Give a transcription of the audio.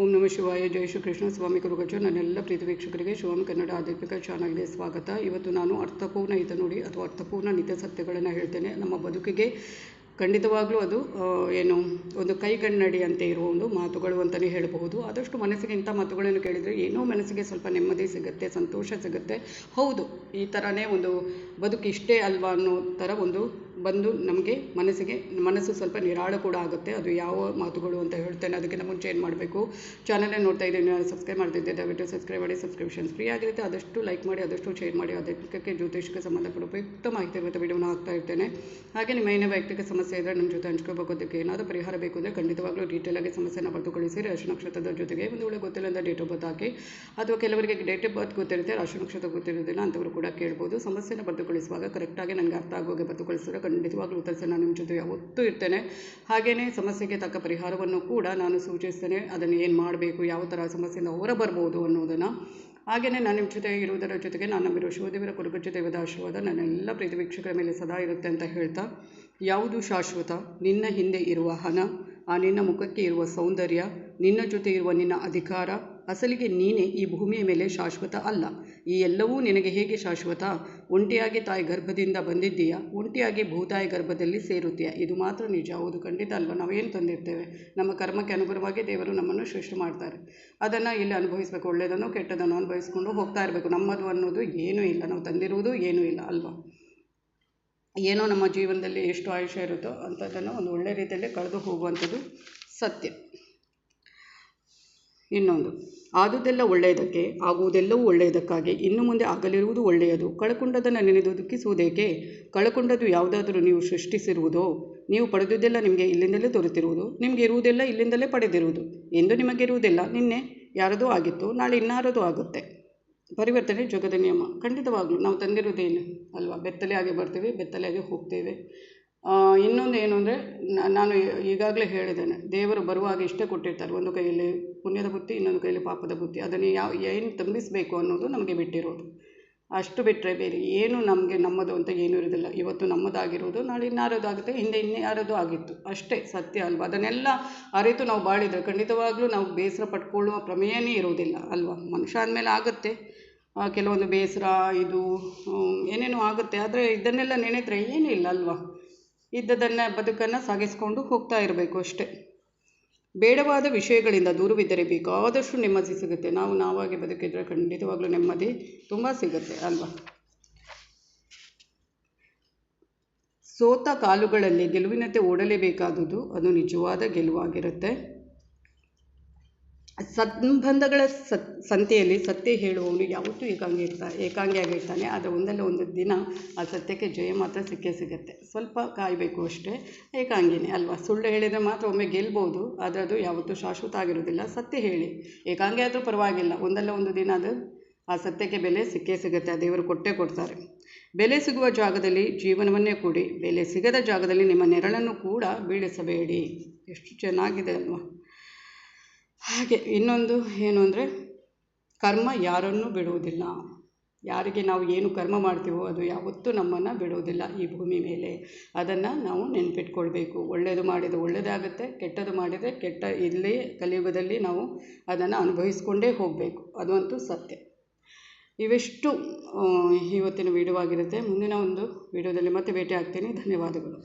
ಓಂ ನಮ ಶಿವಾಯ, ಜೈ ಶ್ರೀ ಕೃಷ್ಣ ಸ್ವಾಮಿ ಕುರುಗಜ ನನ್ನೆಲ್ಲ ಪ್ರೀತಿ ವೀಕ್ಷಕರಿಗೆ ಶಿವಂ ಕನ್ನಡ ಆಧ್ಯಾತ್ಮಿಕ ಚಾನಲ್ಗೆ ಸ್ವಾಗತ. ಇವತ್ತು ನಾನು ಅರ್ಥಪೂರ್ಣ ಹಿತ ನೋಡಿ ಅಥವಾ ಅರ್ಥಪೂರ್ಣ ನಿತ್ಯ ಸತ್ಯಗಳನ್ನು ಹೇಳ್ತೇನೆ. ನಮ್ಮ ಬದುಕಿಗೆ ಖಂಡಿತವಾಗಲೂ ಅದು ಏನು, ಒಂದು ಕೈಗನ್ನಡಿ ಅಂತ ಇರುವ ಒಂದು ಮಾತುಗಳು ಅಂತಲೇ ಹೇಳಬಹುದು. ಆದಷ್ಟು ಮನಸ್ಸಿಗೆ ಇಂಥ ಮಾತುಗಳನ್ನು ಕೇಳಿದರೆ ಏನೋ ಮನಸ್ಸಿಗೆ ಸ್ವಲ್ಪ ನೆಮ್ಮದಿ ಸಿಗುತ್ತೆ, ಸಂತೋಷ ಸಿಗುತ್ತೆ. ಹೌದು, ಈ ಥರನೇ ಒಂದು ಬದುಕು ಇಷ್ಟೇ ಅಲ್ವಾ ಅನ್ನೋ ಥರ ಒಂದು ಬಂದು ನಮಗೆ ಮನಸ್ಸಿಗೆ, ಮನಸ್ಸು ಸ್ವಲ್ಪ ನಿರಾಳ ಕೂಡ ಆಗುತ್ತೆ. ಅದು ಯಾವ ಮಾತುಗಳು ಅಂತ ಹೇಳ್ತೇನೆ. ಅದಕ್ಕಿಂತ ಮುಂಚೆ ಏನು ಮಾಡಬೇಕು? ಚಾನಲೇ ನೋಡ್ತಾ ಇದ್ದೀನಿ. ನಾನು ಸಬ್ಸ್ಕ್ರೈಬ್ ಮಾಡ್ತಿದ್ದೆ ದಯವಿಟ್ಟು ಸಬ್ಸ್ಕ್ರೈಬ್ ಮಾಡಿ. ಸಬ್ಸ್ಕ್ರಿಪ್ಷನ್ಸ್ ಫ್ರೀ ಆಗಿರುತ್ತೆ. ಆದಷ್ಟು ಲೈಕ್ ಮಾಡಿ, ಆದಷ್ಟು ಶೇರ್ ಮಾಡಿ. ಅದಕ್ಕೆ ಜ್ಯೋತಿಷಕ್ಕೆ ಸಂಬಂಧಪಟ್ಟ ಉಪಯುಕ್ತ ಮಾಹಿತಿ ಇರುತ್ತೆ. ವಿಡಿಯೋನ ಹಾಕ್ತಾ ಇರ್ತೇನೆ. ಹಾಗೆ ನಿಮ್ಮ ಏನೇ ವೈಯಕ್ತಿಕ ಸಮಸ್ಯೆ ಇದ್ದರೆ ನಮ್ಮ ಜೊತೆ ಹಂಚ್ಕೋಬೇಕು ಅದಕ್ಕೆ ಏನಾದರೂ ಪರಿಹಾರ ಬೇಕು ಅಂದರೆ ಖಂಡಿತವಾಗ್ಲೂ ಡೀಟೇಲ್ ಆಗಿ ಸಮಸ್ಯೆನ ಬರೆದುಕೊಳ್ಳಿಸಿ ರಾಶಿ ನಕ್ಷತ್ರದ ಜೊತೆಗೆ ಒಂದು ವೇಳೆ ಗೊತ್ತಿಲ್ಲ ಅಂತ ಡೇಟ್ ಆಫ್ ಬರ್ತ್ ಹಾಕಿ. ಅಥವಾ ಕೆಲವರಿಗೆ ಡೇಟ್ ಆಫ್ ಬರ್ತ್ ಗೊತ್ತಿರುತ್ತೆ, ರಾಶಿ ನಕ್ಷತ್ರ ಗೊತ್ತಿರೋದಿಲ್ಲ ಅಂಥವ್ರು ಕೂಡ ಕೇಳ್ಬೋದು. ಸಮಸ್ಯೆನ ಬರೆದುಕೊಳ್ಳಿಸುವಾಗ ಕರೆಕ್ಟಾಗಿ ನನಗೆ ಅರ್ಥ ಆಗೋಗೆ ಬರೆದುಕೊಳ್ಳಿಸಿದ್ರೆ ಖಂಡಿತವಾಗ್ಲೂ ಉತ್ತರಿಸಿ ನಾನು ನಿಮ್ಮ ಜೊತೆ ಯಾವತ್ತೂ ಇರ್ತೇನೆ. ಹಾಗೆಯೇ ಸಮಸ್ಯೆಗೆ ತಕ್ಕ ಪರಿಹಾರವನ್ನು ಕೂಡ ನಾನು ಸೂಚಿಸ್ತೇನೆ. ಅದನ್ನು ಏನು ಮಾಡಬೇಕು, ಯಾವ ಥರ ಸಮಸ್ಯೆಯಿಂದ ಹೊರ ಬರ್ಬೋದು ಅನ್ನೋದನ್ನು. ಹಾಗೆಯೇ ನಾನು ನಿಮ್ಮ ಜೊತೆ ಇರುವುದರ ಜೊತೆಗೆ ನಾನು ನಂಬಿರುವ ಶಿವದೇವರ ಕುರುಗಜ್ಜ ದೇವದ ಆಶೀರ್ವಾದ ನನ್ನೆಲ್ಲ ಪ್ರೀತಿ ವೀಕ್ಷಕರ ಮೇಲೆ ಸದಾ ಇರುತ್ತೆ ಅಂತ ಹೇಳ್ತಾ, ಯಾವುದು ಶಾಶ್ವತ? ನಿನ್ನ ಹಿಂದೆ ಇರುವ ಹಣ, ಆ ನಿನ್ನ ಮುಖಕ್ಕೆ ಇರುವ ಸೌಂದರ್ಯ, ನಿನ್ನ ಜೊತೆ ಇರುವ ನಿನ್ನ ಅಧಿಕಾರ ಅಸಲಿಗೆ ನೀನೇ ಈ ಭೂಮಿಯ ಮೇಲೆ ಶಾಶ್ವತ ಅಲ್ಲ. ಈ ಎಲ್ಲವೂ ನಿನಗೆ ಹೇಗೆ ಶಾಶ್ವತ? ಒಂಟಿಯಾಗಿ ತಾಯಿ ಗರ್ಭದಿಂದ ಬಂದಿದ್ದೀಯಾ? ಒಂಟಿಯಾಗಿ ಭೂತಾಯಿ ಗರ್ಭದಲ್ಲಿ ಸೇರುತ್ತೀಯ? ಇದು ಮಾತ್ರ ನಿಜ. ಹೌದು, ಖಂಡಿತ ಅಲ್ವ? ನಾವೇನು ತಂದಿರ್ತೇವೆ? ನಮ್ಮ ಕರ್ಮಕ್ಕೆ ಅನುಗುಣವಾಗಿ ದೇವರು ನಮ್ಮನ್ನು ಸೃಷ್ಟಿ ಮಾಡ್ತಾರೆ. ಅದನ್ನು ಇಲ್ಲಿ ಅನುಭವಿಸಬೇಕು. ಒಳ್ಳೆಯದನ್ನು ಕೆಟ್ಟದನ್ನು ಅನುಭವಿಸ್ಕೊಂಡು ಹೋಗ್ತಾ ಇರಬೇಕು. ನಮ್ಮದು ಅನ್ನೋದು ಏನೂ ಇಲ್ಲ. ನಾವು ತಂದಿರುವುದು ಏನೂ ಇಲ್ಲ. ಅಲ್ವಾ? ಏನೋ ನಮ್ಮ ಜೀವನದಲ್ಲಿ ಎಷ್ಟು ಆಯುಷ್ಯ ಇರುತ್ತೋ ಅಂಥದ್ದನ್ನು ಒಂದು ಒಳ್ಳೆಯ ರೀತಿಯಲ್ಲಿ ಕಳೆದು ಹೋಗುವಂಥದ್ದು ಸತ್ಯ. ಇನ್ನೊಂದು. ಆದುದೆಲ್ಲ ಒಳ್ಳೆಯದಕ್ಕೆ, ಆಗುವುದೆಲ್ಲವೂ ಒಳ್ಳೆಯದಕ್ಕಾಗಿ. ಇನ್ನು ಮುಂದೆ ಆಗಲಿರುವುದು ಒಳ್ಳೆಯದು. ಕಳಕೊಂಡದನ್ನು ನೆನೆದು ದುಃಖಿಸುವುದೇಕೆ? ಕಳಕೊಂಡದ್ದು ಯಾವುದಾದರೂ ನೀವು ಸೃಷ್ಟಿಸಿರುವುದೋ? ನೀವು ಪಡೆದುದೆಲ್ಲ ನಿಮಗೆ ಇಲ್ಲಿಂದಲೇ ದೊರೆತಿರುವುದು? ನಿಮಗೆ ಇರುವುದೆಲ್ಲ ಇಲ್ಲಿಂದಲೇ ಪಡೆದಿರುವುದು? ಎಂದು ನಿಮಗೆ ಇರುವುದಿಲ್ಲ. ನಿನ್ನೆ ಯಾರದೋ ಆಗಿತ್ತು, ನಾಳೆ ಇನ್ನಾರದೋ ಆಗುತ್ತೆ. ಪರಿವರ್ತನೆ ಜಗದ ನಿಯಮ. ಖಂಡಿತವಾಗ್ಲೂ ನಾವು ತಂದಿರೋದೇನು ಅಲ್ವಾ? ಬೆತ್ತಲೆ ಆಗಿ ಬರ್ತೀವಿ ಬೆತ್ತಲೆ ಆಗಿ ಹೋಗ್ತೇವೆ ಇನ್ನೊಂದು ಏನು ಅಂದರೆ ನಾನು ಈಗಾಗಲೇ ಹೇಳಿದ್ದೇನೆ, ದೇವರು ಬರುವಾಗ ಇಷ್ಟೇ ಕೊಟ್ಟಿರ್ತಾರೆ, ಒಂದು ಕೈಯಲ್ಲಿ ಪುಣ್ಯದ ಬುತ್ತಿ, ಇನ್ನೊಂದು ಕೈಯಲ್ಲಿ ಪಾಪದ ಬುತ್ತಿ, ಅದನ್ನು ಯಾವ, ಏನು ತುಂಬಿಸಬೇಕು ಅನ್ನೋದು ನಮಗೆ ಬಿಟ್ಟಿರೋದು. ಅಷ್ಟು ಬಿಟ್ಟರೆ ಬೇರೆ ಏನು ನಮಗೆ ನಮ್ಮದು ಅಂತ ಏನೂ ಇರೋದಿಲ್ಲ ಇವತ್ತು ನಮ್ಮದಾಗಿರೋದು, ನಾಳೆ ಇನ್ನಾರದು ಆಗುತ್ತೆ ಹಿಂದೆ ಇನ್ಯಾರದು ಆಗಿತ್ತು. ಅಷ್ಟೇ ಸತ್ಯ ಅಲ್ವಾ? ಅದನ್ನೆಲ್ಲ ಅರಿತು ನಾವು ಬಾಳಿದರೆ ಖಂಡಿತವಾಗಲೂ ನಾವು ಬೇಸರ ಪಟ್ಕೊಳ್ಳುವ ಪ್ರಮೇಯನೇ ಇರೋದಿಲ್ಲ ಅಲ್ವಾ? ಮನುಷ್ಯ ಅಂದಮೇಲೆ ಆಗುತ್ತೆ. ಕೆಲವೊಂದು ಬೇಸರ, ಇದು ಏನೇನೋ ಆಗುತ್ತೆ. ಆದರೆ ಇದನ್ನೆಲ್ಲ ನೆನೆದ್ರೆ ಏನೂ ಇಲ್ಲ ಅಲ್ವಾ? ಇದ್ದದನ್ನು ಬದುಕನ್ನು ಸಾಗಿಸ್ಕೊಂಡು ಹೋಗ್ತಾ ಇರಬೇಕು ಅಷ್ಟೇ. ಬೇಡವಾದ ವಿಷಯಗಳಿಂದ ದೂರವಿದ್ದರೆ ಬೇಕಾದಷ್ಟು ನೆಮ್ಮದಿ ಸಿಗುತ್ತೆ. ನಾವು ನಾವಾಗಿ ಬದುಕಿದ್ರೆ ಖಂಡಿತವಾಗ್ಲೂ ನೆಮ್ಮದಿ ತುಂಬ ಸಿಗುತ್ತೆ ಅಲ್ವಾ? ಸೋತ ಕಾಲುಗಳಲ್ಲಿ ಗೆಲುವಿನತೆ ಓಡಲೇಬೇಕಾದುದು ಅದು ನಿಜವಾದ ಗೆಲುವಾಗಿರುತ್ತೆ. ಸಂಬಂಧಗಳ ಸತ್, ಸಂತೆಯಲ್ಲಿ ಸತ್ಯ ಹೇಳುವವನು ಯಾವತ್ತೂ ಏಕಾಂಗಿ ಇರ್ತಾನೆ ಏಕಾಂಗಿಯಾಗಿರ್ತಾನೆ ಆದರೆ ಒಂದಲ್ಲ ಒಂದು ದಿನ ಆ ಸತ್ಯಕ್ಕೆ ಜಯ ಮಾತ್ರ ಸಿಕ್ಕೇ ಸಿಗುತ್ತೆ. ಸ್ವಲ್ಪ ಕಾಯಬೇಕು ಅಷ್ಟೇ. ಏಕಾಂಗಿನೇ ಅಲ್ವಾ? ಸುಳ್ಳು ಹೇಳಿದರೆ ಮಾತ್ರ ಒಮ್ಮೆ ಗೆಲ್ಬೋದು. ಆದರೆ ಅದು ಯಾವತ್ತೂ ಶಾಶ್ವತ ಆಗಿರೋದಿಲ್ಲ. ಸತ್ಯ ಹೇಳಿ. ಏಕಾಂಗಿ ಆದರೂ ಪರವಾಗಿಲ್ಲ. ಒಂದಲ್ಲ ಒಂದು ದಿನ ಅದು ಆ ಸತ್ಯಕ್ಕೆ ಬೆಲೆ ಸಿಕ್ಕೇ ಸಿಗುತ್ತೆ. ಆ ದೇವರು ಕೊಟ್ಟೇ ಕೊಡ್ತಾರೆ. ಬೆಲೆ ಸಿಗುವ ಜಾಗದಲ್ಲಿ ಜೀವನವನ್ನೇ ಕೊಡಿ, ಬೆಲೆ ಸಿಗದ ಜಾಗದಲ್ಲಿ ನಿಮ್ಮ ನೆರಳನ್ನು ಕೂಡ ಬೀಳಿಸಬೇಡಿ. ಎಷ್ಟು ಚೆನ್ನಾಗಿದೆ ಅಲ್ವಾ? ಹಾಗೆ ಇನ್ನೊಂದು ಏನು ಅಂದರೆ, ಕರ್ಮ ಯಾರನ್ನೂ ಬಿಡುವುದಿಲ್ಲ. ಯಾರಿಗೆ ನಾವು ಏನು ಕರ್ಮ ಮಾಡ್ತೀವೋ ಅದು ಯಾವತ್ತೂ ನಮ್ಮನ್ನು ಬಿಡುವುದಿಲ್ಲ ಈ ಭೂಮಿ ಮೇಲೆ. ಅದನ್ನು ನಾವು ನೆನಪಿಟ್ಕೊಳ್ಬೇಕು. ಒಳ್ಳೆಯದು ಮಾಡಿದರೆ ಒಳ್ಳೆಯದಾಗುತ್ತೆ ಕೆಟ್ಟದು ಮಾಡಿದರೆ ಕೆಟ್ಟ ಇಲ್ಲಿ ಕಲಿಯುಗದಲ್ಲಿ ನಾವು ಅದನ್ನು ಅನುಭವಿಸ್ಕೊಂಡೇ ಹೋಗಬೇಕು. ಅದಂತೂ ಸತ್ಯ. ಇವೆಷ್ಟು ಇವತ್ತಿನ ವಿಡಿಯೋ ಆಗಿರುತ್ತೆ. ಮುಂದಿನ ಒಂದು ವಿಡಿಯೋದಲ್ಲಿ ಮತ್ತೆ ಭೇಟಿ ಆಗ್ತೀನಿ. ಧನ್ಯವಾದಗಳು.